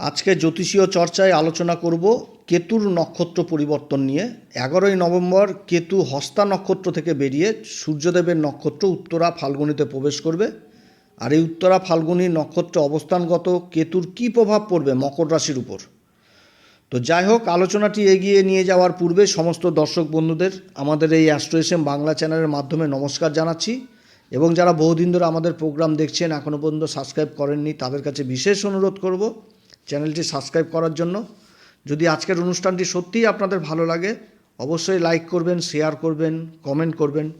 আজকে জ্যোতিষীয় চর্চায় আলোচনা করব কেতুর নক্ষত্র পরিবর্তন নিয়ে। এগারোই নভেম্বর কেতু হস্তা নক্ষত্র থেকে বেরিয়ে সূর্যদেবের নক্ষত্র উত্তরা ফাল্গুনিতে প্রবেশ করবে। আর এই উত্তরা ফাল্গুনি নক্ষত্রে অবস্থানগত কেতুর কী প্রভাব পড়বে মকর রাশির উপর? তো যাই হোক, আলোচনাটি এগিয়ে নিয়ে যাওয়ার পূর্বে সমস্ত দর্শক বন্ধুদের, আমাদের এই অ্যাস্ট্রো বাংলা চ্যানেলের মাধ্যমে নমস্কার জানাচ্ছি। এবং যারা বহুদিন ধরে আমাদের প্রোগ্রাম দেখছেন এখনও পর্যন্ত সাবস্ক্রাইব করেননি, তাদের কাছে বিশেষ অনুরোধ করব চ্যানেলটি সাবস্ক্রাইব করার জন্য। যদি আজকের অনুষ্ঠানটি সত্যিই আপনাদের ভালো লাগে, অবশ্যই লাইক করবেন, শেয়ার করবেন, কমেন্ট করবেন।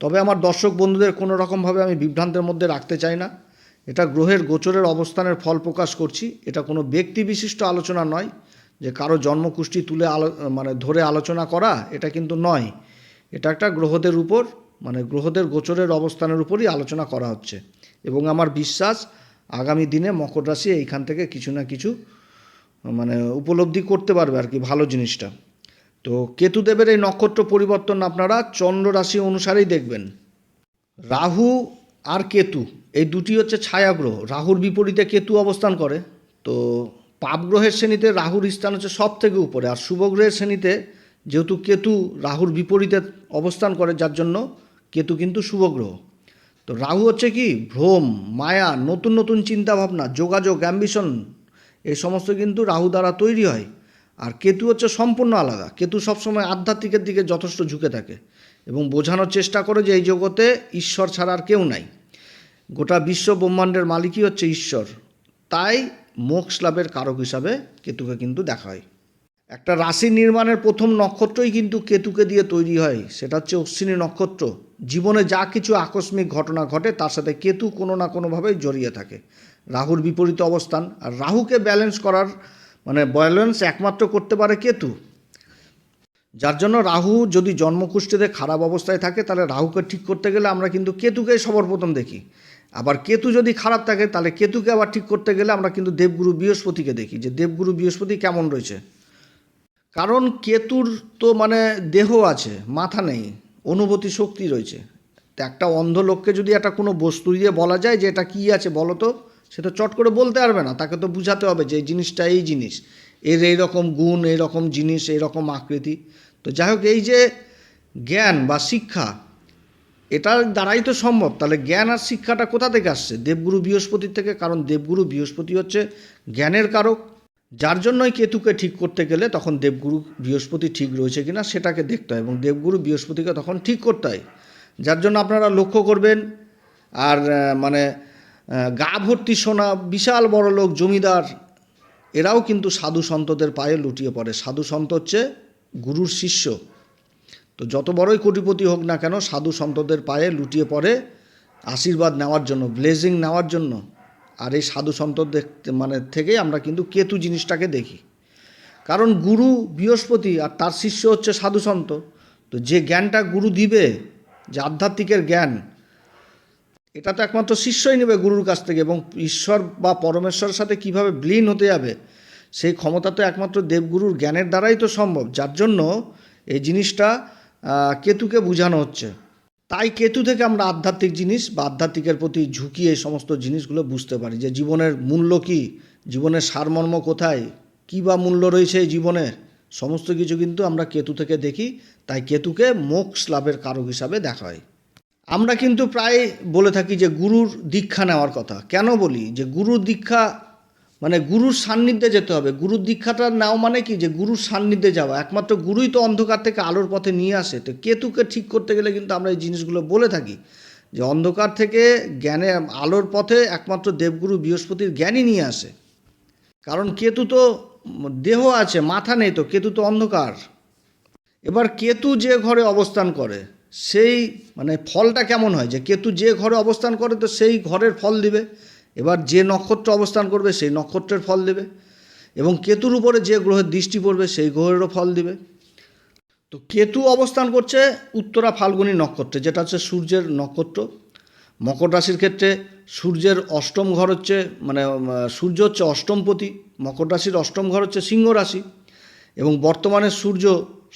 তবে আমার দর্শক বন্ধুদের কোনো রকমভাবে আমি বিভ্রান্তের মধ্যে রাখতে চাই না। এটা গ্রহের গোচরের অবস্থানের ফল প্রকাশ করছি। এটা কোনো ব্যক্তি বিশিষ্ট আলোচনা নয় যে কারও জন্মকুষ্টি তুলে আলো মানে ধরে আলোচনা করা, এটা কিন্তু নয়। এটা একটা গ্রহদের উপর মানে গ্রহদের গোচরের অবস্থানের উপরই আলোচনা করা হচ্ছে। এবং আমার বিশ্বাস আগামী দিনে মকর রাশি এইখান থেকে কিছু না কিছু মানে উপলব্ধি করতে পারবে আর কি ভালো জিনিসটা। তো কেতুদেবের এই নক্ষত্র পরিবর্তন আপনারা চন্দ্র রাশি অনুসারেই দেখবেন। রাহু আর কেতু, এই দুটি হচ্ছে ছায়াগ্রহ। রাহুর বিপরীতে কেতু অবস্থান করে। তো পাপগ্রহের শ্রেণীতে রাহুর স্থান হচ্ছে সব থেকে উপরে, আর শুভগ্রহের শ্রেণীতে যেহেতু কেতু রাহুর বিপরীতে অবস্থান করে, যার জন্য কেতু কিন্তু শুভগ্রহ তো রাহু হচ্ছে কি? ভ্রম, মায়া, নতুন নতুন চিন্তাভাবনা, যোগাযোগ অ্যাম্বিশন এই সমস্ত কিন্তু রাহু দ্বারা তৈরি হয়। আর কেতু হচ্ছে সম্পূর্ণ আলাদা। কেতু সবসময় আধ্যাত্মিকের দিকে যথেষ্ট ঝুঁকে থাকে এবং বোঝানোর চেষ্টা করে যে এই জগতে ঈশ্বর ছাড়া আর কেউ নাই। গোটা বিশ্ব ব্রহ্মাণ্ডের মালিকই হচ্ছে ঈশ্বর। তাই মোক্ষ লাভের কারক হিসাবে কেতুকে কিন্তু দেখা হয়। একটা রাশি নির্মাণের প্রথম নক্ষত্রই কিন্তু কেতুকে দিয়ে তৈরি হয়। সেটা হচ্ছে অশ্বিনী নক্ষত্র। জীবনে যা কিছু আকস্মিক ঘটনা ঘটে, তার সাথে কেতু কোনো না কোনোভাবে জড়িয়ে থাকে। রাহুর বিপরীত অবস্থান, আর রাহুকে ব্যালেন্স করার মানে ব্যালেন্স একমাত্র করতে পারে কেতু। যার জন্য রাহু যদি জন্মকুষ্ঠিতে খারাপ অবস্থায় থাকে, তাহলে রাহুকে ঠিক করতে গেলে আমরা কিন্তু কেতুকেই সর্বপ্রথম দেখি। আবার কেতু যদি খারাপ থাকে, তাহলে কেতুকে আবার ঠিক করতে গেলে আমরা কিন্তু দেবগুরু বৃহস্পতিকে দেখি যে দেবগুরু বৃহস্পতি কেমন রয়েছে। কারণ কেতুর তো মানে দেহ আছে, মাথা নেই। অনুভূতি শক্তি রয়েছে। একটা অন্ধ লোককে যদি একটা কোনো বস্তু দিয়ে বলা যায় যে এটা কী আছে বলো তো, সে তো চট করে বলতে পারবে না। তাকে তো বুঝাতে হবে যে এই জিনিসটা এই জিনিস। এর এই রকম গুণ, এই রকম জিনিস, এই রকম আকৃতি। তো যাই হোক, এই যে জ্ঞান বা শিক্ষা, এটার দ্বারাই তো সম্ভব। তাহলে জ্ঞান আর শিক্ষাটা কোথা থেকে আসছে? দেবগুরু বৃহস্পতির থেকে। কারণ দেবগুরু বৃহস্পতি হচ্ছে জ্ঞানের কারক। যার জন্যই কেতুকে ঠিক করতে গেলে তখন দেবগুরু বৃহস্পতি ঠিক রয়েছে কিনা সেটাকে দেখতে হয় এবং দেবগুরু বৃহস্পতিকে তখন ঠিক করতে হয়। যার জন্য আপনারা লক্ষ্য করবেন, আর মানে গা ভর্তি সোনা, বিশাল বড় লোক, জমিদার, এরাও কিন্তু সাধু সন্তদের পায়ে লুটিয়ে পড়ে। সাধু সন্ত হচ্ছে গুরুর শিষ্য। তো যত বড়ই কোটিপতি হোক না কেন, সাধু সন্তদের পায়ে লুটিয়ে পড়ে, আশীর্বাদ নেওয়ার জন্য, ব্লেজিং নেওয়ার জন্য। আর এই সাধু সন্ত দেখতে মানে থেকেই আমরা কিন্তু কেতু জিনিসটাকে দেখি। কারণ গুরু বৃহস্পতি আর তার শিষ্য হচ্ছে সাধু সন্ত। তো যে জ্ঞানটা গুরু দিবে, যে আধ্যাত্মিকের জ্ঞান, এটা তো একমাত্র শিষ্যই নেবে গুরুর কাছ থেকে এবং ঈশ্বর বা পরমেশ্বরের সাথে কীভাবে বিলীন হতে যাবে, সেই ক্ষমতা তো একমাত্র দেবগুরুর জ্ঞানের দ্বারাই তো সম্ভব। যার জন্য এই জিনিসটা কেতুকে বোঝানো হচ্ছে। তাই কেতু থেকে আমরা আধ্যাত্মিক জিনিস বা আধ্যাত্মিকের প্রতি ঝুঁকি এই সমস্ত জিনিসগুলো বুঝতে পারি যে জীবনের মূল্য কী, জীবনের সারমর্ম কোথায়, কী বা মূল্য রয়েছে এই জীবনের সমস্ত কিছু কিন্তু আমরা কেতু থেকে দেখি, তাই কেতুকে মোক্ষ লাভের কারক হিসাবে দেখা হয়। আমরা কিন্তু প্রায় বলে থাকি যে গুরুর দীক্ষা নেওয়ার কথা। কেন বলি? যে গুরুর দীক্ষা মানে গুরুর সান্নিধ্যে যেতে হবে। গুরুর দীক্ষাটা নাও মানে কি? যে গুরুর সান্নিধ্যে যাওয়া। একমাত্র গুরুই তো অন্ধকার থেকে আলোর পথে নিয়ে আসে। তো কেতুকে ঠিক করতে গেলে কিন্তু আমরা এই জিনিসগুলো বলে থাকি যে অন্ধকার থেকে জ্ঞানে, আলোর পথে একমাত্র দেবগুরু বৃহস্পতির জ্ঞানই নিয়ে আসে। কারণ কেতু তো দেহ আছে, মাথা নেই তো, কেতু তো অন্ধকার। এবার কেতু যে ঘরে অবস্থান করে, সেই মানে ফলটা কেমন হয়? যে কেতু যে ঘরে অবস্থান করে তো সেই ঘরের ফল দিবে। এবার যে নক্ষত্র অবস্থান করবে, সেই নক্ষত্রের ফল দেবে এবং কেতুর উপরে যে গ্রহের দৃষ্টি পড়বে, সেই গ্রহেরও ফল দেবে। তো কেতু অবস্থান করছে উত্তরা ফাল্গুনী নক্ষত্রে, যেটা হচ্ছে সূর্যের নক্ষত্র। মকর রাশির ক্ষেত্রে সূর্যের অষ্টম ঘর হচ্ছে মানে সূর্য হচ্ছে অষ্টমপতি, মকর রাশির অষ্টম ঘর হচ্ছে সিংহ রাশি এবং বর্তমানে সূর্য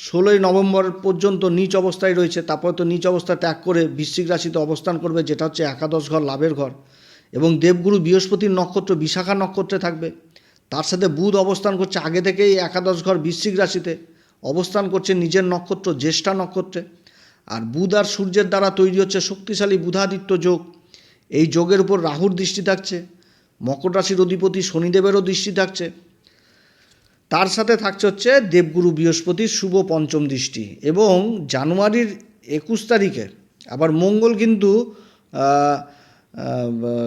ষোলোই নভেম্বর পর্যন্ত নিচ অবস্থায় রয়েছে। তারপরে তো নিচ অবস্থা ত্যাগ করে বৃশ্চিক রাশিতে অবস্থান করবে, যেটা হচ্ছে একাদশ ঘর, লাভের ঘর। এবং দেবগুরু বৃহস্পতির নক্ষত্র, বিশাখা নক্ষত্রে থাকবে। তার সাথে বুধ অবস্থান করছে আগে থেকেই একাদশ ঘর বৃশ্চিক রাশিতে। অবস্থান করছে নিজের নক্ষত্র, জ্যেষ্ঠা নক্ষত্রে। আর বুধ আর সূর্যের দ্বারা তৈরি হচ্ছে শক্তিশালী বুধাদিত্য যোগ। এই যোগের উপর রাহুর দৃষ্টি থাকছে। মকর রাশির অধিপতি শনিদেবেরও দৃষ্টি থাকছে। তার সাথে থাকছে হচ্ছে দেবগুরু বৃহস্পতির শুভ পঞ্চম দৃষ্টি এবং জানুয়ারির একুশ তারিখে। আবার মঙ্গল কিন্তু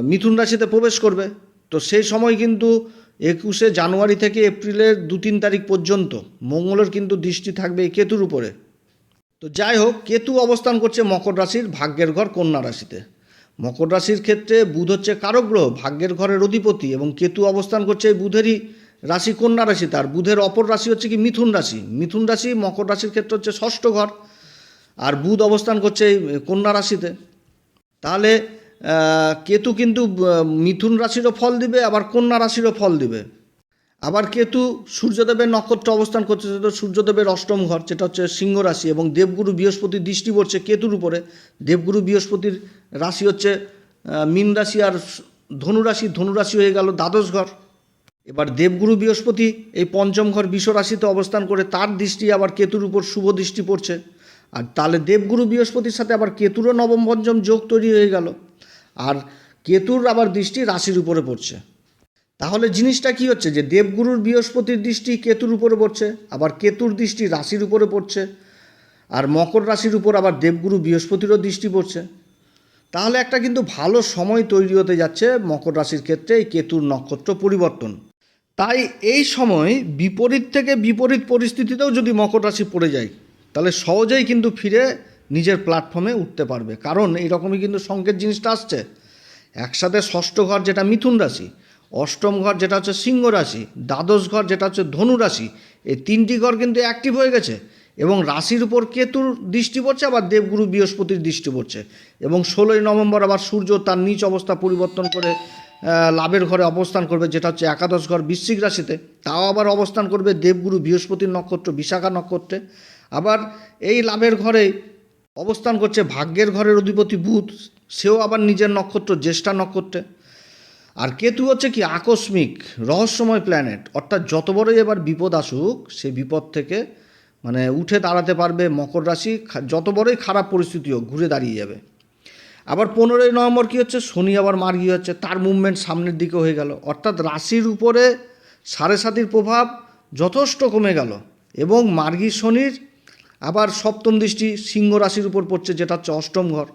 মিথুন রাশিতে প্রবেশ করবে। তো সেই সময় কিন্তু একুশে জানুয়ারি থেকে এপ্রিলের দু তিন তারিখ পর্যন্ত মঙ্গলের কিন্তু দৃষ্টি থাকবে এই কেতুর উপরে। তো যাই হোক, কেতু অবস্থান করছে মকর রাশির ভাগ্যের ঘর কন্যা রাশিতে। মকর রাশির ক্ষেত্রে বুধ হচ্ছে কারক গ্রহ, ভাগ্যের ঘরের অধিপতি এবং কেতু অবস্থান করছে এই বুধেরই রাশি কন্যা রাশি। তার বুধের অপর রাশি হচ্ছে কি মিথুন রাশি। মিথুন রাশি মকর রাশির ক্ষেত্রে হচ্ছে ষষ্ঠ ঘর, আর বুধ অবস্থান করছে এই কন্যা রাশিতে। তাহলে কেতু কিন্তু মিথুন রাশিরও ফল দিবে, আবার কন্যা রাশিরও ফল দিবে। আবার কেতু সূর্যদেবের নক্ষত্র অবস্থান করছে যেটা সূর্যদেবের অষ্টম ঘর, যেটা হচ্ছে সিংহ রাশি এবং দেবগুরু বৃহস্পতির দৃষ্টি পড়ছে কেতুর উপরে। দেবগুরু বৃহস্পতির রাশি হচ্ছে মীন রাশি আর ধনুরাশি ধনুরাশি হয়ে গেল দ্বাদশ ঘর। এবার দেবগুরু বৃহস্পতি এই পঞ্চম ঘর রাশিতে অবস্থান করে, তার দৃষ্টি আবার কেতুর উপর শুভ দৃষ্টি পড়ছে। আর তাহলে দেবগুরু বৃহস্পতির সাথে আবার কেতুরও নবম পঞ্চম যোগ তৈরি হয়ে গেল। আর কেতুর আবার দৃষ্টি রাশির উপরে পড়ছে। তাহলে জিনিসটা কি হচ্ছে যে দেবগুরুর বৃহস্পতির দৃষ্টি কেতুর উপরে পড়ছে, আবার কেতুর দৃষ্টি রাশির উপরে পড়ছে, আর মকর রাশির উপর আবার দেবগুরু বৃহস্পতিরও দৃষ্টি পড়ছে। তাহলে একটা কিন্তু ভালো সময় তৈরি হতে যাচ্ছে মকর রাশির ক্ষেত্রে এই কেতুর নক্ষত্র পরিবর্তন। তাই এই সময় বিপরীত থেকে বিপরীত পরিস্থিতিতেও যদি মকর রাশি পড়ে যায়, তাহলে সহজেই কিন্তু ফিরে নিজের প্ল্যাটফর্মে উঠতে পারবে। কারণ এইরকমই কিন্তু সংকেত জিনিসটা আসছে। একসাথে ষষ্ঠ ঘর যেটা মিথুন রাশি, অষ্টম ঘর যেটা হচ্ছে সিংহ রাশি, দ্বাদশ ঘর যেটা হচ্ছে ধনু রাশি, এই তিনটি ঘর কিন্তু অ্যাক্টিভ হয়ে গেছে এবং রাশির উপর কেতুর দৃষ্টি পড়ছে, আবার দেবগুরু বৃহস্পতির দৃষ্টি পড়ছে এবং ষোলোই নভেম্বর আবার সূর্য তার নিচ অবস্থা পরিবর্তন করে লাভের ঘরে অবস্থান করবে, যেটা হচ্ছে একাদশ ঘর বৃশ্চিক রাশিতে। তাও আবার অবস্থান করবে দেবগুরু বৃহস্পতির নক্ষত্র, বিশাখা নক্ষত্রে। আবার এই লাভের ঘরে অবস্থান করছে ভাগ্যের ঘরের অধিপতি বুধ, সেও আবার নিজের নক্ষত্র, জ্যেষ্ঠা নক্ষত্রে। আর কেতু হচ্ছে কি আকস্মিক, রহস্যময় প্ল্যানেট অর্থাৎ যত বড়ই এবার বিপদ আসুক সেই বিপদ থেকে মানে উঠে দাঁড়াতে পারবে মকর রাশি যত বড়ই খারাপ পরিস্থিতি হোক, ঘুরে দাঁড়িয়ে যাবে। আবার পনেরোই নভেম্বর কী হচ্ছে? শনি আবার মার্গি হচ্ছে, তার মুভমেন্ট সামনের দিকে হয়ে গেল। অর্থাৎ রাশির উপরে সাড়ে সাতির প্রভাব যথেষ্ট কমে গেল এবং মার্গী শনির আবার সপ্তম দৃষ্টি সিংহ রাশির উপর পড়ছে, যেটা হচ্ছে অষ্টম ঘর।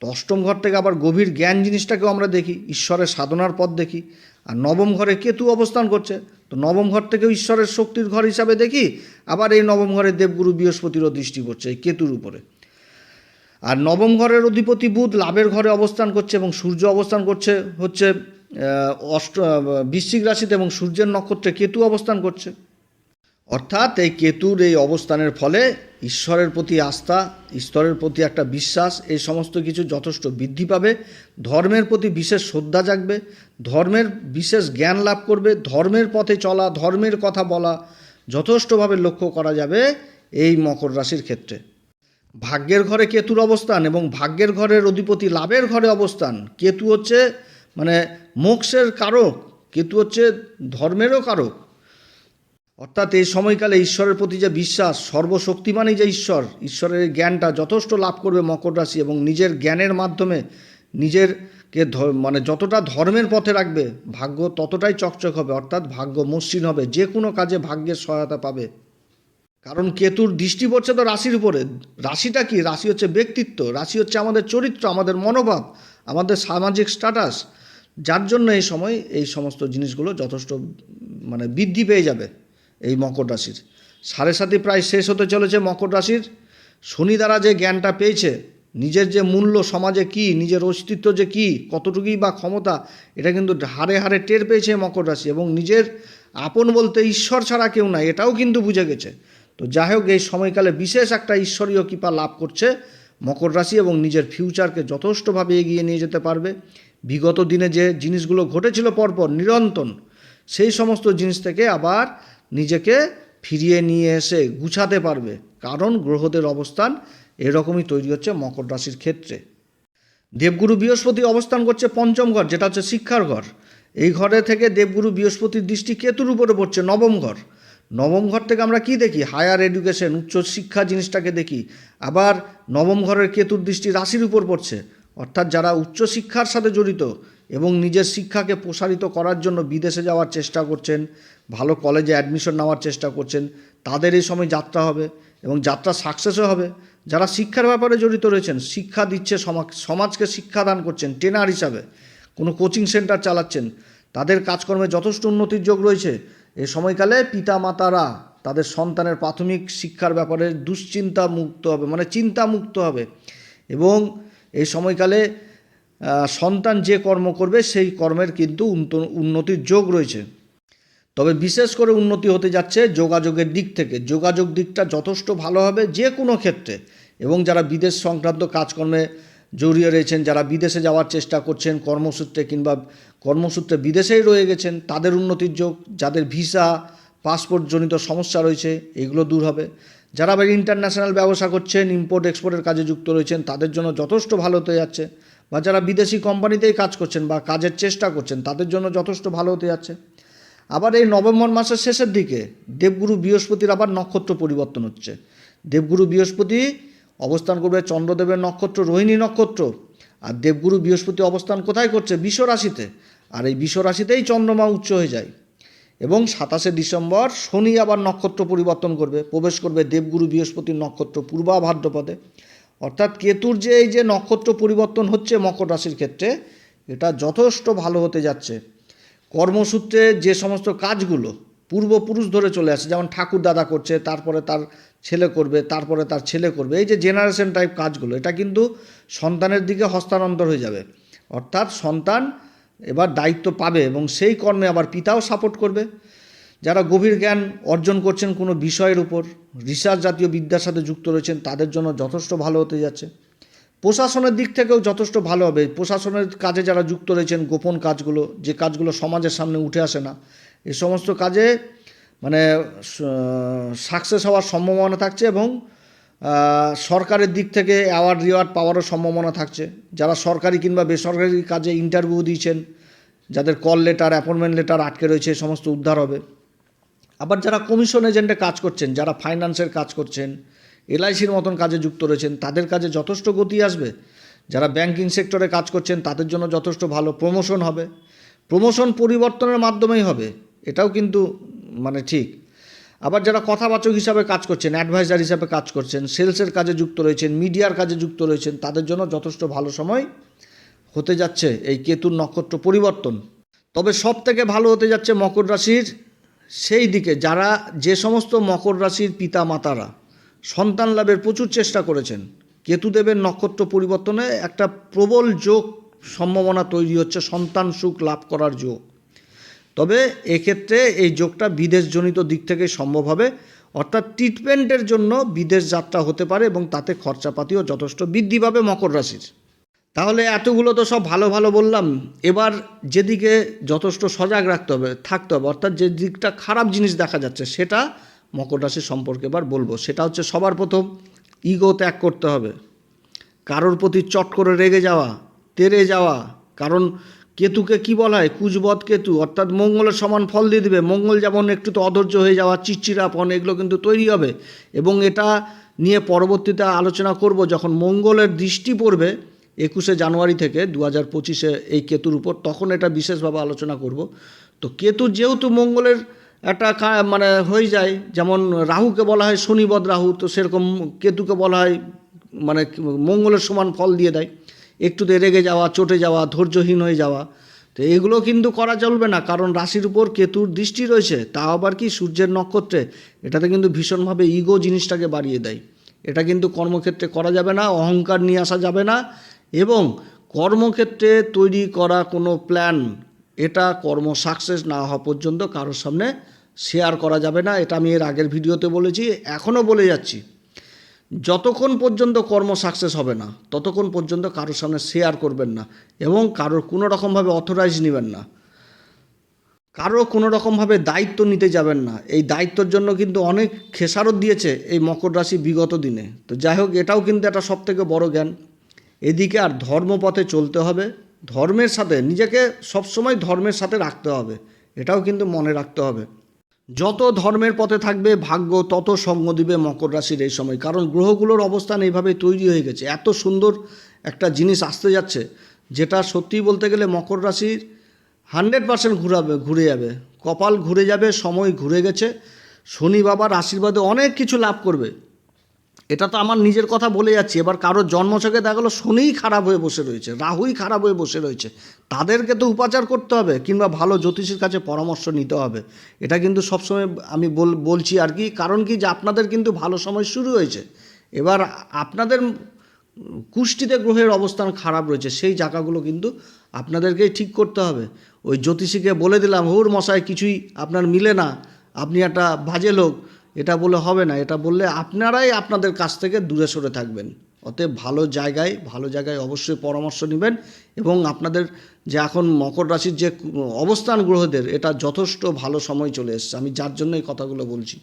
তো অষ্টম ঘর থেকে আবার গভীর জ্ঞান জিনিসটাকেও আমরা দেখি, ঈশ্বরের সাধনার পথ দেখি। আর নবম ঘরে কেতু অবস্থান করছে, তো নবম ঘর থেকেও ঈশ্বরের শক্তির ঘর হিসাবে দেখি, আবার এই নবম ঘরে দেবগুরু বৃহস্পতিরও দৃষ্টি পড়ছে এই কেতুর উপরে। আর নবম ঘরের অধিপতি বুধ লাভের ঘরে অবস্থান করছে এবং সূর্য অবস্থান করছে, হচ্ছে অষ্ট বৃশ্চিক রাশিতে এবং সূর্যের নক্ষত্রে কেতু অবস্থান করছে। অর্থাৎ এই কেতুর এই অবস্থানের ফলে ঈশ্বরের প্রতি আস্থা, ঈশ্বরের প্রতি একটা বিশ্বাস, এই সমস্ত কিছু যথেষ্ট বৃদ্ধি পাবে। ধর্মের প্রতি বিশেষ শ্রদ্ধা জাগবে, ধর্মের বিশেষ জ্ঞান লাভ করবে, ধর্মের পথে চলা, ধর্মের কথা বলা যথেষ্টভাবে লক্ষ্য করা যাবে এই মকর রাশির ক্ষেত্রে। ভাগ্যের ঘরে কেতুর অবস্থান এবং ভাগ্যের ঘরের অধিপতি লাভের ঘরে অবস্থান। কেতু হচ্ছে মানে মোক্ষের কারক, কেতু হচ্ছে ধর্মেরও কারক। অর্থাৎ এই সময়কালে ঈশ্বরের প্রতি যে বিশ্বাস, সর্বশক্তিমানই যে ঈশ্বর, ঈশ্বরের জ্ঞানটা যথেষ্ট লাভ করবে মকর রাশি এবং নিজের জ্ঞানের মাধ্যমে নিজেরকে মানে যতটা ধর্মের পথে রাখবে, ভাগ্য ততটাই চকচক হবে, অর্থাৎ ভাগ্য মসৃণ হবে, যে কোনো কাজে ভাগ্যের সহায়তা পাবে। কারণ কেতুর দৃষ্টি পড়ছে তো রাশির উপরে। রাশিটা কি? রাশি হচ্ছে ব্যক্তিত্ব, রাশি হচ্ছে আমাদের চরিত্র, আমাদের মনোভাব, আমাদের সামাজিক স্ট্যাটাস যার জন্য এই সময় এই সমস্ত জিনিসগুলো যথেষ্ট মানে বৃদ্ধি পেয়ে যাবে। এই মকর রাশির। সাড়ে সাথে প্রায় শেষ হতে চলেছে মকর রাশির। শনি দ্বারা যে জ্ঞানটা পেয়েছে, নিজের যে মূল্য, সমাজে কি, নিজের অস্তিত্ব যে কি, কতটুকুই বা ক্ষমতা, এটা কিন্তু হারে হারে টের পেয়েছে মকর রাশি এবং নিজের আপন বলতে ঈশ্বর ছাড়া কেউ নাই, এটাও কিন্তু বুঝে গেছে। তো যাই হোক, এই সময়কালে বিশেষ একটা ঈশ্বরীয় কৃপা লাভ করছে মকর রাশি এবং নিজের ফিউচারকে যথেষ্টভাবে এগিয়ে নিয়ে যেতে পারবে। বিগত দিনে যে জিনিসগুলো ঘটেছিল পরপর নিরন্তন সেই সমস্ত জিনিস থেকে আবার নিজেকে ফিরিয়ে নিয়ে এসে গুছাতে পারবে। কারণ গ্রহদের অবস্থান এরকমই তৈরি হচ্ছে মকর রাশির ক্ষেত্রে। দেবগুরু বৃহস্পতি অবস্থান করছে পঞ্চম ঘর, যেটা হচ্ছে শিক্ষার ঘর। এই ঘরে থেকে দেবগুরু বৃহস্পতির দৃষ্টি কেতুর উপরে পড়ছে নবম ঘর। নবম ঘর থেকে আমরা কি দেখি? হায়ার এডুকেশন উচ্চশিক্ষা জিনিসটাকে দেখি। আবার নবম ঘরের কেতুর দৃষ্টি রাশির উপর পড়ছে। অর্থাৎ যারা উচ্চশিক্ষার সাথে জড়িত এবং নিজের শিক্ষাকে প্রসারিত করার জন্য বিদেশে যাওয়ার চেষ্টা করছেন, ভালো কলেজে অ্যাডমিশন নেওয়ার চেষ্টা করছেন, তাদের এই সময় যাত্রা হবে এবং যাত্রা সাকসেসও হবে। যারা শিক্ষার ব্যাপারে জড়িত রয়েছেন, শিক্ষা দিচ্ছে সমাজ, সমাজকে শিক্ষাদান করছেন ট্রেনার হিসাবে কোনো কোচিং সেন্টার চালাচ্ছেন, তাদের কাজকর্মে যথেষ্ট উন্নতির যোগ রয়েছে। এ সময়কালে পিতা মাতারা তাদের সন্তানের প্রাথমিক শিক্ষার ব্যাপারে দুশ্চিন্তা মুক্ত হবে মানে চিন্তা মুক্ত হবে। এবং এই সময়কালে সন্তান যে কর্ম করবে, সেই কর্মের কিন্তু উন্নতির যোগ রয়েছে। তবে বিশেষ করে উন্নতি হতে যাচ্ছে যোগাযোগের দিক থেকে। যোগাযোগ দিকটা যথেষ্ট ভালো হবে যে কোনো ক্ষেত্রে। এবং যারা বিদেশ সংক্রান্ত কাজকর্মে জড়িয়ে রয়েছেন, যারা বিদেশে যাওয়ার চেষ্টা করছেন, কর্মসূত্রে কিংবা কর্মসূত্রে বিদেশেই রয়ে গেছেন, তাদের উন্নতির যোগ, যাদের ভিসা পাসপোর্ট জনিত সমস্যা রয়েছে, এগুলো দূর হবে। যারা আবার ইন্টারন্যাশনাল ব্যবসা করছেন ইম্পোর্ট এক্সপোর্টের কাজে যুক্ত রয়েছেন, তাদের জন্য যথেষ্ট ভালো হতে যাচ্ছে। বা যারা বিদেশি কোম্পানিতেই কাজ করছেন বা কাজের চেষ্টা করছেন, তাদের জন্য যথেষ্ট ভালো হতে যাচ্ছে। আবার এই নভেম্বর মাসের শেষের দিকে দেবগুরু বৃহস্পতির আবার নক্ষত্র পরিবর্তন হচ্ছে। দেবগুরু বৃহস্পতি অবস্থান করবে চন্দ্রদেবের নক্ষত্র, রোহিণী নক্ষত্র। আর দেবগুরু বৃহস্পতি অবস্থান কোথায় করছে? বিষ রাশিতে। আর এই বিষ রাশিতেই চন্দ্রমা উচ্চ হয়ে যায়। এবং সাতাশে ডিসেম্বর শনি আবার নক্ষত্র পরিবর্তন করবে, প্রবেশ করবে দেবগুরু বৃহস্পতির নক্ষত্র পূর্বা ভাদ্রপদে অর্থাৎ কেতুর যে এই যে নক্ষত্র পরিবর্তন হচ্ছে মকর রাশির ক্ষেত্রে, এটা যথেষ্ট ভালো হতে যাচ্ছে। কর্মসূত্রে যে সমস্ত কাজগুলো পূর্বপুরুষ ধরে চলে আসে, যেমন ঠাকুর দাদা করছে, তারপরে তার ছেলে করবে, তারপরে তার ছেলে করবে, এই যে জেনারেশন টাইপ কাজগুলো, এটা কিন্তু সন্তানের দিকে হস্তান্তর হয়ে যাবে। অর্থাৎ সন্তান এবার দায়িত্ব পাবে এবং সেই কর্মে আবার পিতাও সাপোর্ট করবে। যারা গভীর জ্ঞান অর্জন করছেন কোনো বিষয়ের উপর, রিসার্চ জাতীয় বিদ্যার সাথে যুক্ত রয়েছেন, তাদের জন্য যথেষ্ট ভালো হতে যাচ্ছে। প্রশাসনের দিক থেকেও যথেষ্ট ভালো হবে। প্রশাসনের কাজে যারা যুক্ত রয়েছেন, গোপন কাজগুলো, যে কাজগুলো সমাজের সামনে উঠে আসে না এই সমস্ত কাজে মানে সাকসেস হওয়ার সম্ভাবনা থাকছে এবং সরকারের দিক থেকে অ্যাওয়ার্ড, রিওয়ার্ড পাওয়ারও সম্ভাবনা থাকছে। যারা সরকারি কিংবা বেসরকারি কাজে ইন্টারভিউ দিয়েছেন, যাদের কল লেটার অ্যাপয়েন্টমেন্ট লেটার আটকে রয়েছে সমস্ত উদ্ধার হবে। আবার যারা কমিশন এজেন্টে কাজ করছেন, যারা ফাইন্যান্সের কাজ করছেন এলআইসির মতন কাজে যুক্ত রয়েছেন, তাদের কাজে যথেষ্ট গতি আসবে। যারা ব্যাংকিং সেক্টরে কাজ করছেন, তাদের জন্য যথেষ্ট ভালো প্রমোশন হবে। প্রমোশন পরিবর্তনের মাধ্যমেই হবে, এটাও কিন্তু মানে ঠিক। আবার যারা কথাবাচক হিসাবে কাজ করছেন অ্যাডভাইজার হিসাবে কাজ করছেন সেলসের কাজে যুক্ত রয়েছেন মিডিয়ার কাজে যুক্ত রয়েছেন, তাদের জন্য যথেষ্ট ভালো সময় হতে যাচ্ছে এই কেতুর নক্ষত্র পরিবর্তন। তবে সব থেকে ভালো হতে যাচ্ছে মকর রাশির সেই দিকে যারা যে সমস্ত মকর রাশির পিতা মাতারা সন্তান লাভের প্রচুর চেষ্টা করেছেন, কেতুদেবের নক্ষত্র পরিবর্তনে একটা প্রবল যোগ সম্ভাবনা তৈরি হচ্ছে, সন্তান সুখ লাভ করার যোগ। তবে এক্ষেত্রে এই যোগটা বিদেশজনিত দিক থেকে সম্ভব হবে, অর্থাৎ ট্রিটমেন্টের জন্য বিদেশ যাত্রা হতে পারে এবং তাতে খরচাপাতিও যথেষ্ট বৃদ্ধি পাবে মকর রাশির। তাহলে এতগুলো তো সব ভালো ভালো বললাম। এবার যেদিকে যথেষ্ট সজাগ রাখতে হবে, থাকতে হবে, অর্থাৎ যে দিকটা খারাপ জিনিস দেখা যাচ্ছে সেটা মকর রাশির সম্পর্কে এবার বলব। সেটা হচ্ছে সবার প্রথম ইগো ত্যাগ করতে হবে। কারোর প্রতি চট করে রেগে যাওয়া, তেরে যাওয়া, কারণ কেতুকে কি বলা হয়? কুজবত কেতু, অর্থাৎ মঙ্গলের সমান ফল দিয়ে দেবে। মঙ্গল যেমন একটু তো অধৈর্য হয়ে যাওয়া, চিচিরাপন, এগুলো কিন্তু তৈরি হবে। এবং এটা নিয়ে পরবর্তীতে আলোচনা করব, যখন মঙ্গলের দৃষ্টি পড়বে একুশে জানুয়ারি থেকে দু হাজার পঁচিশে এই কেতুর উপর তখন এটা বিশেষভাবে আলোচনা করব। তো কেতু যেহেতু মঙ্গলের একটা মানে হয়ে যায়, যেমন রাহুকে বলা হয় শনিবদ রাহু, তো সেরকম কেতুকে বলা হয় মানে মঙ্গলের সমান ফল দিয়ে দেয়। একটুতে রেগে যাওয়া, চটে যাওয়া, ধৈর্যহীন হয়ে যাওয়া। তো এগুলো কিন্তু করা চলবে না, কারণ রাশির উপর কেতুর দৃষ্টি রয়েছে তা আবার কি সূর্যের নক্ষত্রে? এটাতে কিন্তু ভীষণভাবে ইগো জিনিসটাকে বাড়িয়ে দেয়। এটা কিন্তু কর্মক্ষেত্রে করা যাবে না, অহংকার নিয়ে আসা যাবে না। এবং কর্মক্ষেত্রে তৈরি করা কোনো প্ল্যান এটা কর্ম সাকসেস না হওয়া পর্যন্ত কারোর সামনে শেয়ার করা যাবে না। এটা আমি এর আগের ভিডিওতে বলেছি, এখনও বলে যাচ্ছি। যতক্ষণ পর্যন্ত কর্ম সাকসেস হবে না, ততক্ষণ পর্যন্ত কারোর সামনে শেয়ার করবেন না এবং কারোর কোনো রকমভাবে অথরাইজ নেবেন না। কারও কোনো রকমভাবে দায়িত্ব নিতে যাবেন না। এই দায়িত্বর জন্য কিন্তু অনেক খেসারত দিয়েছে এই মকর রাশি বিগত দিনে। তো যাই হোক, এটাও কিন্তু একটা সবথেকে বড় জ্ঞান। এদিকে আর ধর্মপথে চলতে হবে, ধর্মের সাথে, নিজেকে সবসময় ধর্মের সাথে রাখতে হবে, এটাও কিন্তু মনে রাখতে হবে। যত ধর্মের পথে থাকবে, ভাগ্য তত সঙ্গ দিবে মকর রাশির এই সময়, কারণ গ্রহগুলোর অবস্থান এইভাবে তৈরি হয়ে গেছে। এত সুন্দর একটা জিনিস আসতে যাচ্ছে, যেটা সত্যি বলতে গেলে মকর রাশির হান্ড্রেড পার্সেন্ট ঘুরাবে, ঘুরে যাবে। কপাল ঘুরে যাবে, সময় ঘুরে গেছে, শনি বাবার আশীর্বাদে অনেক কিছু লাভ করবে। এটা তো আমার নিজের কথা বলে যাচ্ছি। এবার কারোর জন্মছকে দেখা গেলো শনিই খারাপ হয়ে বসে রয়েছে, রাহুই খারাপ হয়ে বসে রয়েছে। তাদেরকে তো উপাচার করতে হবে কিংবা ভালো জ্যোতিষীর কাছে পরামর্শ নিতে হবে। এটা কিন্তু সবসময় আমি বল, বলছি আর কি, কারণ কি যে আপনাদের কিন্তু ভালো সময় শুরু হয়েছে। এবার আপনাদের কুষ্টিতে গ্রহের অবস্থান খারাপ রয়েছে, সেই জায়গাগুলো কিন্তু আপনাদেরকেই ঠিক করতে হবে। ওই জ্যোতিষীকে বলে দিলাম, হুর মশায় কিছুই আপনার মিলে না। আপনি একটা বাজে লোক। এটা বলে হবে না, এটা বললে আপনারাই আপনাদের কাছ থেকে দূরে সরে থাকবেন। অতএব ভালো জায়গায় ভালো জায়গায় অবশ্যই পরামর্শ নেবেন এবং আপনাদের যে এখন মকর রাশির যে অবস্থান গ্রহদের, এটা যথেষ্ট ভালো সময় চলে এসছে। আমি যার জন্য এই কথাগুলো বলছি।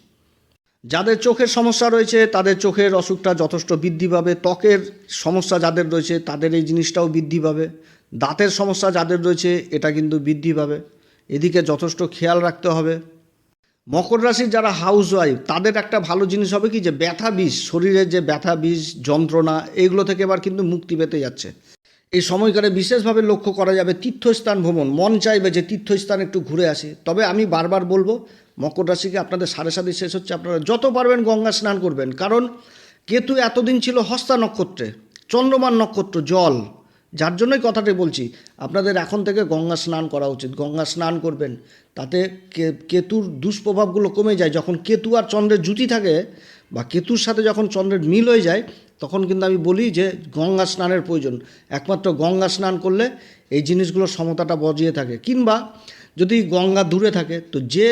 যাদের চোখের সমস্যা রয়েছে, তাদের চোখের অসুখটা যথেষ্ট বৃদ্ধি পাবে। ত্বকের সমস্যা যাদের রয়েছে, তাদের এই জিনিসটাও বৃদ্ধি পাবে। দাঁতের সমস্যা যাদের রয়েছে, এটা কিন্তু বৃদ্ধি পাবে। এদিকে যথেষ্ট খেয়াল রাখতে হবে। মকর রাশির যারা হাউস ওয়াইফ তাদের একটা ভালো জিনিস হবে কি? যে ব্যথা বিষ, শরীরের যে ব্যথা বিষ, যন্ত্রণা এইগুলো থেকে এবার কিন্তু মুক্তি পেতে যাচ্ছে। এই সময়কালে বিশেষভাবে লক্ষ্য করা যাবে তীর্থস্থান ভ্রমণ। মন চাইবে যে তীর্থস্থান একটু ঘুরে আসি। তবে আমি বারবার বলব, মকর রাশিকে আপনাদের সাড়ে সাথে শেষ হচ্ছে। আপনারা যত পারবেন গঙ্গা স্নান করবেন। কারণ কেতু এতদিন ছিল হস্তা নক্ষত্রে চন্দ্রমান নক্ষত্র, জল। যার জন্যই কথাটি বলছি, আপনাদের এখন থেকে গঙ্গা স্নান করা উচিত। গঙ্গা স্নান করবেন, তাতে কেতুর দুষ্প্রভাবগুলো কমে যায়। যখন কেতু আর চন্দ্রের জুতি থাকে বা কেতুর সাথে যখন চন্দ্রের মিল হয়ে যায়, তখন কিন্তু আমি বলি যে গঙ্গা স্নানের প্রয়োজন। একমাত্র গঙ্গা স্নান করলে এই জিনিসগুলোর সমতাটা বজিয়ে থাকে। কিংবা যদি গঙ্গা দূরে থাকে, তো যে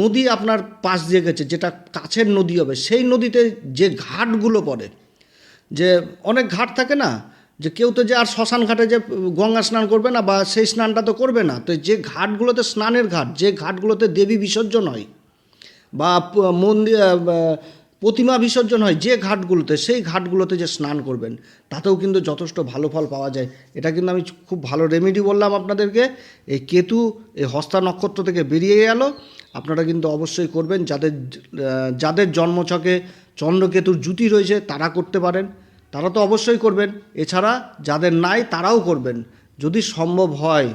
নদী আপনার পাশ দিয়ে গেছে, যেটা কাছের নদী হবে, সেই নদীতে যে ঘাটগুলো পড়ে, যে অনেক ঘাট থাকে না যে কেউ তো যে আর শ্মশান ঘাটে যে গঙ্গা স্নান করবে না বা সেই স্নানটা তো করবে না, তো যে ঘাটগুলোতে স্নানের ঘাট, যে ঘাটগুলোতে দেবী বিসর্জন হয় বা মন্দির প্রতিমা বিসর্জন হয় যে ঘাটগুলোতে, সেই ঘাটগুলোতে যে স্নান করবেন, তাতেও কিন্তু যথেষ্ট ভালো ফল পাওয়া যায়। এটা কিন্তু আমি খুব ভালো রেমেডি বললাম আপনাদেরকে। এই কেতু, এই হস্তা নক্ষত্র থেকে বেরিয়ে গেল। আপনারা কিন্তু অবশ্যই করবেন। যাদের যাদের জন্মছকে চন্দ্রকেতুর জুতি রয়েছে, তারা করতে পারেন। তারা তো অবশ্যই করবেন। এছাড়া যাদের নাই তারাও করবেন। যদি সম্ভব হয়,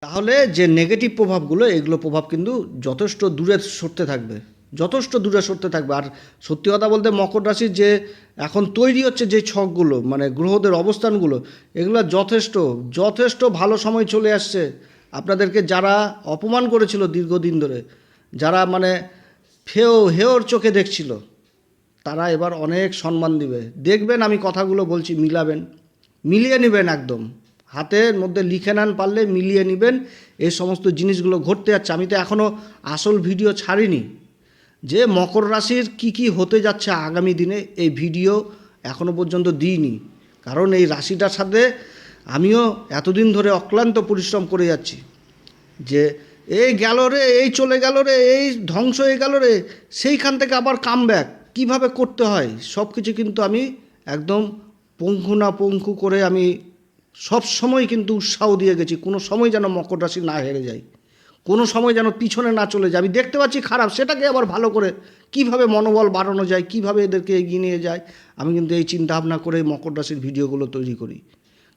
তাহলে যে নেগেটিভ প্রভাবগুলো, এগুলো প্রভাব কিন্তু যথেষ্ট দূরে সরতে থাকবে। যথেষ্ট দূরে সরতে থাকবে। আর সত্যি কথা বলতে মকর রাশির যে এখন তৈরি হচ্ছে যে ছকগুলো মানে গ্রহদের অবস্থানগুলো, এগুলো যথেষ্ট যথেষ্ট ভালো সময় চলে আসছে। আপনাদেরকে যারা অপমান করেছিল দীর্ঘদিন ধরে, যারা মানে ফেও হেওর চোখে দেখছিল তারা এবার অনেক সম্মান দিবে। দেখবেন আমি কথাগুলো বলছি, মিলাবেন। মিলিয়ে নেবেন একদম। হাতের মধ্যে লিখে নেন পারলে মিলিয়ে নেবেন। এই সমস্ত জিনিসগুলো ঘটতে যাচ্ছে। আমি তো এখনও আসল ভিডিও ছাড়িনি। যে মকর রাশির কি কি হতে যাচ্ছে আগামী দিনে, এই ভিডিও এখনও পর্যন্ত দিইনি। কারণ এই রাশিটার সাথে আমিও এতদিন ধরে অক্লান্ত পরিশ্রম করে যাচ্ছি। যে এই গেল রে, এই চলে গেল রে, এই ধ্বংস হয়ে গেল রে, সেইখান থেকে আবার কাম ব্যাক কীভাবে করতে হয় সব কিছু কিন্তু আমি একদম পঙ্খু করে আমি সব সময় কিন্তু উৎসাহ দিয়ে গেছি। কোনো সময় যেন মকর রাশি না হেরে যায়। কোনো সময় যেন পিছনে না চলে যায়। আমি দেখতে পাচ্ছি খারাপ, সেটাকে আবার ভালো করে কীভাবে মনোবল বাড়ানো যায়, কীভাবে এদেরকে এগিয়ে নিয়ে যায়, আমি কিন্তু এই চিন্তা ভাবনা করে মকর রাশির ভিডিওগুলো তৈরি করি।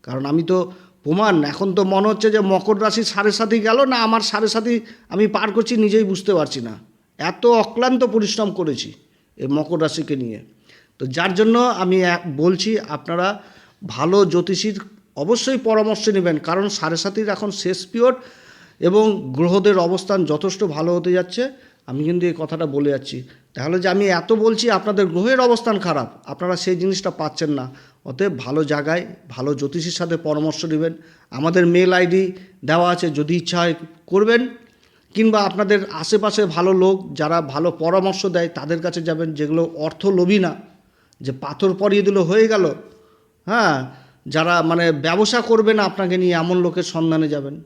কারণ আমি তো প্রমাণ, এখন তো মনে হচ্ছে যে মকর রাশি সাড়ে সাথী গেল, না আমার সাড়ে সাথী আমি পার করছি নিজেই বুঝতে পারছি না। এত অক্লান্ত পরিশ্রম করেছি। মকর রাশিকে নিয়ে। তো যার জন্য আমি বলছি আপনারা ভালো জ্যোতিষীর অবশ্যই পরামর্শ নেবেন, কারণ সাড়ে সাতির এখন শেষ পিরিয়ড এবং গ্রহদের অবস্থান যথেষ্ট ভালো হতে যাচ্ছে। আমি কিন্তু এই কথাটা বলে যাচ্ছি। তাহলে যে আমি এত বলছি আপনাদের গ্রহের অবস্থান খারাপ, আপনারা সেই জিনিসটা পাচ্ছেন না। অতএব ভালো জায়গায় ভালো জ্যোতিষীর সাথে পরামর্শ নেবেন। আমাদের মেল আইডি দেওয়া আছে, যদি ইচ্ছা হয় করবেন। কিংবা আপনাদের আশেপাশে ভালো লোক যারা ভালো পরামর্শ দেয়, তাদের কাছে যাবেন, যেগুলো অর্থ লোভী না, যে পাথর পরিয়ে দিল, হয়ে গেল। হ্যাঁ যারা মানে ব্যবসা করবে না আপনাকে নিয়ে, এমন লোকের সন্ধানে যাবেন।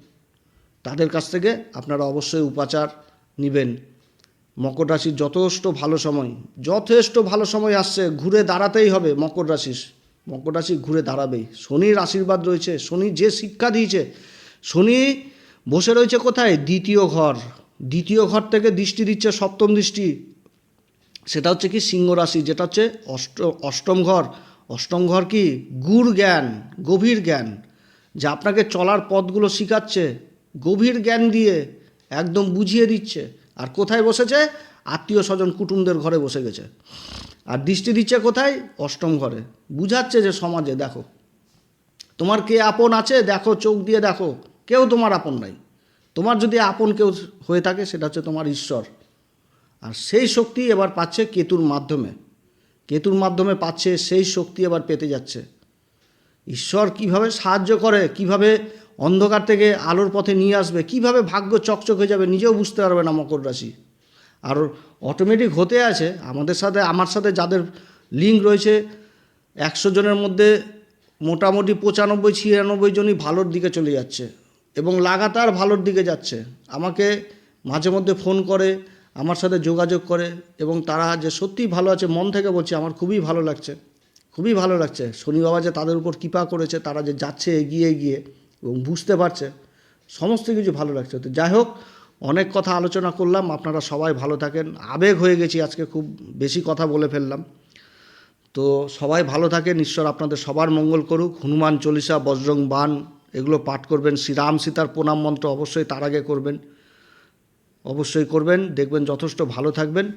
তাদের কাছ থেকে আপনারা অবশ্যই উপাচার নেবেন। মকর রাশির যথেষ্ট ভালো সময়। যথেষ্ট ভালো সময় আসছে, ঘুরে দাঁড়াতেই হবে মকর রাশির। মকর রাশি ঘুরে দাঁড়াবেই। শনির আশীর্বাদ রয়েছে, শনি যে শিক্ষা দিয়েছে, শনি বসে রয়েছে কোথায়? দ্বিতীয় ঘর। দ্বিতীয় ঘর থেকে দৃষ্টি দিচ্ছে সপ্তম দৃষ্টি। সেটা হচ্ছে কি? সিংহ রাশি, যেটা হচ্ছে অষ্ট, অষ্টম ঘর। অষ্টম ঘর কি? গুড় জ্ঞান, গভীর জ্ঞান, যা আপনাকে চলার পথগুলো শেখাচ্ছে। গভীর জ্ঞান দিয়ে একদম বুঝিয়ে দিচ্ছে। আর কোথায় বসেছে? আত্মীয় স্বজন, কুটুমদের ঘরে বসে গেছে। আর দৃষ্টি দিচ্ছে কোথায়? অষ্টম ঘরে। বুঝাচ্ছে যে সমাজে, দেখো। তোমার কে আপন আছে? দেখো, চোখ দিয়ে দেখো। কেউ তোমার আপন নাই। তোমার যদি আপন কেউ হয়ে থাকে, সেটা হচ্ছে তোমার ঈশ্বর। আর সেই শক্তি এবার পাচ্ছে কেতুর মাধ্যমে। কেতুর মাধ্যমে পাচ্ছে, সেই শক্তি এবার পেতে যাচ্ছে। ঈশ্বর কীভাবে সাহায্য করে, কীভাবে অন্ধকার থেকে আলোর পথে নিয়ে আসবে, কীভাবে ভাগ্য চকচক হয়ে যাবে, নিজেও বুঝতে পারবে না মকর রাশি। আর অটোমেটিক হতে আছে, আমাদের সাথে, আমার সাথে যাদের লিঙ্ক রয়েছে, একশো জনের মধ্যে মোটামুটি পঁচানব্বই, ছিয়ানব্বই জনই ভালোর দিকে চলে যাচ্ছে। এবং লাগাতার ভালোর দিকে যাচ্ছে। আমাকে মাঝে মধ্যে ফোন করে, আমার সাথে যোগাযোগ করে এবং তারা যে সত্যিই ভালো আছে, মন থেকে বলছে, আমার খুবই ভালো লাগছে। খুবই ভালো লাগছে। শনি বাবা যে তাদের উপর কৃপা করেছে, তারা যে যাচ্ছে, এগিয়ে এগিয়ে এবং বুঝতে পারছে, সমস্ত কিছু ভালো লাগছে। তো যাই হোক, অনেক কথা আলোচনা করলাম। আপনারা সবাই ভালো থাকেন। আবেগ হয়ে গেছি আজকে, খুব বেশি কথা বলে ফেললাম। তো সবাই ভালো থাকেন। ঈশ্বর আপনাদের সবার মঙ্গল করুক। হনুমান চল্লিশা, বজরং বান এগুলো পাঠ করবেন। শ্রীরাম সীতার প্রণাম মন্ত্র অবশ্যই তার আগে করবেন। অবশ্যই করবেন, দেখবেন যথেষ্ট ভালো থাকবেন।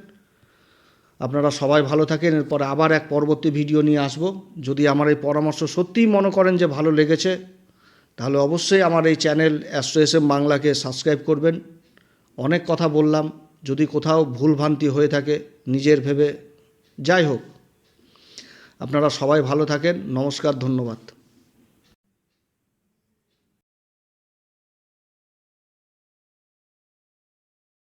আপনারা সবাই ভালো থাকেন, এরপরে আবার এক পরবর্তী ভিডিও নিয়ে আসব। যদি আমার এই পরামর্শ সত্যিই মনে করেন যে ভালো লেগেছে, তাহলে অবশ্যই আমার এই চ্যানেল অ্যাস্ট্রো এস এম বাংলাকে সাবস্ক্রাইব করবেন। অনেক কথা বললাম, যদি কোথাও ভুলভ্রান্তি হয়ে থাকে, নিজের ভেবে, যাই হোক। আপনারা সবাই ভালো থাকেন, নমস্কার, ধন্যবাদ।